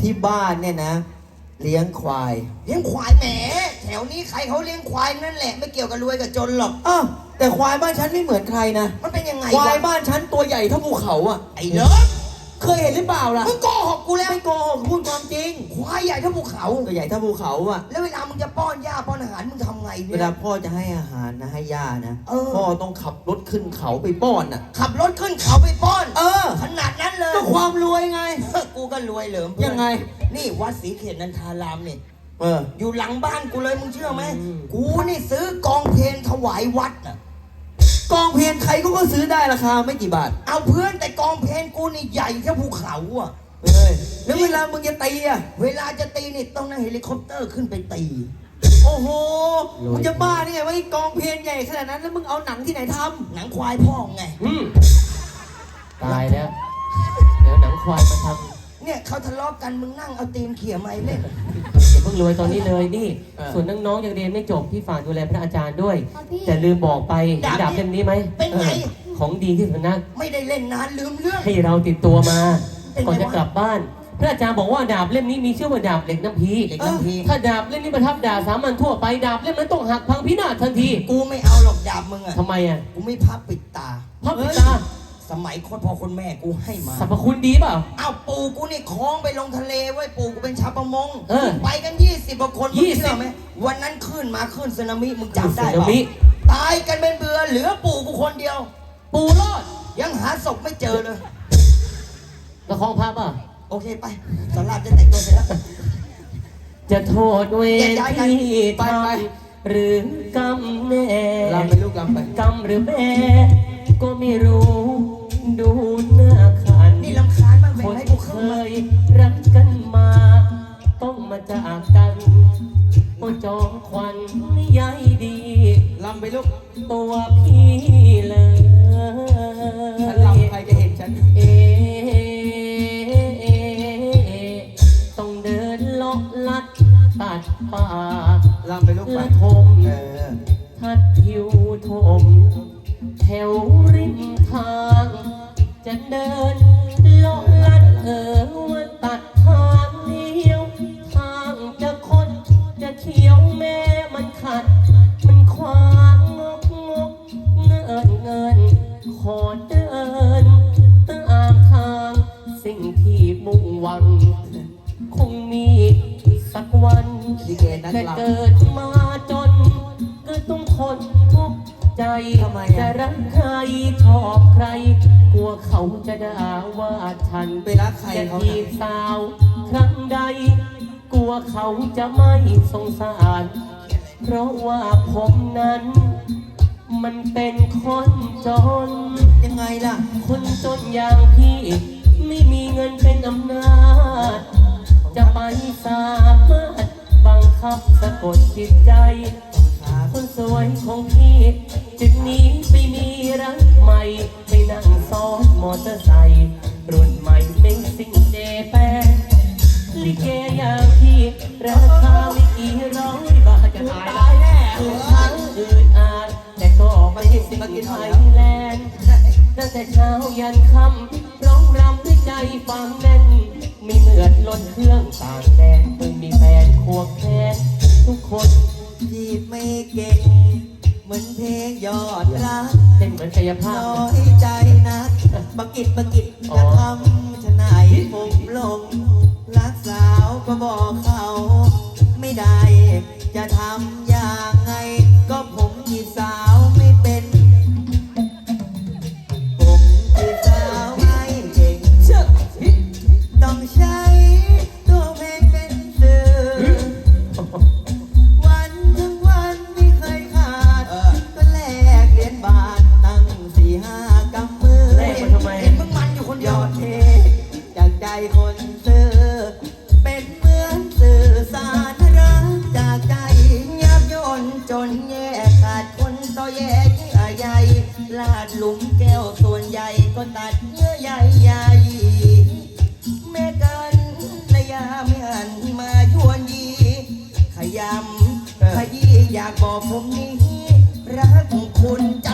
ที่บ้านเนี่ยนะ เลี้ยงควาย เลี้ยงควายแหมแถวนี้ใครเขาเลี้ยงควายนั่นแหละไม่เกี่ยวกับรวยกับจนหรอก อ้าวแต่ควายบ้านฉันไม่เหมือนใครนะ มันเป็นยังไงควายวะบ้านฉันตัวใหญ่เท่าภูเขาอะไอ้เลิศ เคยเห็นหรือเปล่าล่ะมึงโกหกกูแล้ว ไม่โกหกพูดความจริง ควายใหญ่เท่าภูเขา ตัวใหญ่เท่าภูเขาอะ แล้วเวลามึงจะป้อนหญ้าป้อนอาหารมึงทำไงเวเนี่ย ลาพ่อจะให้อาหารนะให้ย่านะ เออ พ่อต้องขับรถขึ้นเขาไปป้อนอะ ขับรถขึ้นเขาไปป้อน เออขนาดนั้นเลย ก็ความรวยไง กูก็รวยเหลิมเพื่อนยังไง นี่วัดศรีเขตนันทารามนี่เออ อยู่หลังบ้านกูเลยมึงเชื่อไหม อืม กูนี่ซื้อกองเพลงถวายวัดน่ะ กองเพลงใครก็ก็ซื้อได้ราคาไม่กี่บาท เอาเพื่อนแต่กองเพลงกูนี่ใหญ่เท่าภูเขาอะ เฮ้ยแล้วเวลามึงจะตีอะ เวลาจะตีนี่ต้องนั่งเฮลิคอปเตอร์ขึ้นไปตี โอ้โห มึงจะบ้าได้ไงว่าไอ้กองเพลงใหญ่ขนาดนั้นแล้วมึงเอาหนังที่ไหนทหนังควายพ่อไงอืมตายแล้ว เดี๋ยวหนังควายมาทำ เนี่ยเขาทะเลาะกันมึงนั่งเอาตีนเขี่ยไม้เล่น อย่าเพิ่งรวยตอนนี้เลยนี่ส่วนน้องๆยังเรียนไม่จบพี่ฝากดูแลพระอาจารย์ด้วย ครับพี่ แต่ลืมบอกไปดาบดาบเล่มนี้ไหมเป็นไงออของดีที่สุดนะไม่ได้เล่นนานลืมเรื่อง ให้เราติดตัวมา เป็นไงก่อนจะวะกลับบ้าน พระอาจารย์บอกว่าดาบเล่มนี้มีชื่อว่าดาบเหล็กน้ำพีเหล็กน้ำพี ถ้าดาบเล่มนี้ประทับดาบสามัญทั่วไปดาบเล่มนั้นต้องหักพังพินาศทันทีกูไม่เอาหรอกดาบมึงอะทำไมอะกูไม่พับปิดตาพระปิตา สมัยโคตรพ่อคนแม่กูให้มา สรรพคุณดีเปล่า อ้าวปู่กูนี่คล้องไปลงทะเลไว้ยปู่กูเป็นชาวประมง เออไปกันยี่สิบกว่าคนมึง20เชื่อไหมวันนั้นขึ้นมาขึ้นสึนามิมึงจำได้สึนาเปล่ามิ ตายกันเป็นเบือเหลือปู่กูคนเดียว ปูรอดยังหาศพไม่เจอเลยประคองพระป่ะโอเคไปสลาดจะแต่งตัวเสร็จแล้ว จะโทษเวรย้ายๆกันที่ทไปไปำหรือกรรมแน่ำลำไปลูกลำไป กรรมหรือแม่ก็ไม่รู้ ดู จะเดินเลาะลัดเออว่าตัดทางเดียว ทางจะคดจะเขียวแม่มันขัด มันขวางงกงกเงินเงิน ขอเดินตามทาง สิ่งที่มุ่งหวัง คงมีสักวันลิเกนักแต่ลำ เกิดมาจน ก็ต้องทนทุกข์ใจ ทำไมอะ จะรักใครชอบใครกลัว เขาจะด่าว่าฉันไปรักใครจะเขาจีน่ะบสาว ครั้งใด กลัวเขาจะไม่สงสาร เพราะว่าผมนั้น มันเป็นคนจน ยังไงล่ะ คนจนอย่างพี่ ไม่มีเงินเป็นอำนาจ จะไปสามารถบังคับสะกดจิตใจครับคนสวยของพี่จึงหนี้ไปมีรักใหม่ไป นั่งซ้อนมอเตอร์ไซค์รุ่นใหม่เป็นสิ่งเจแปนลิเกอย่างพี่ราคาไม่กี่ร้อยบาทจะตายแล้วคือทั้งอื่นอาจแต่ก็ไม่ใช่สิ่งไทยแลนด์ตั้งแต่เช้ายันค่ำร้องรำด้วยใจฟังแน่นไม่เหมือนรถเครื่องต่างแดนเพิ่งมีแฟนควงแขนทุกคนจีบไม่เก่ง เหมือนเพลงยอดรักเต้นเหมือนกายภาพน้อยใจนัก บักกิดบักกิดอ๋อจะทำชะไหนผมหลงรักสาวก็บอกเขา ไม่ได้จะทำอย่าง ลาดหลุมแก้วส่วนใหญ่ก็ตัดเยื่อใยใยแม่กันระยะไม่หันมายวนยีขยำขยี้อยากบอกผมนี้ รักคุณจ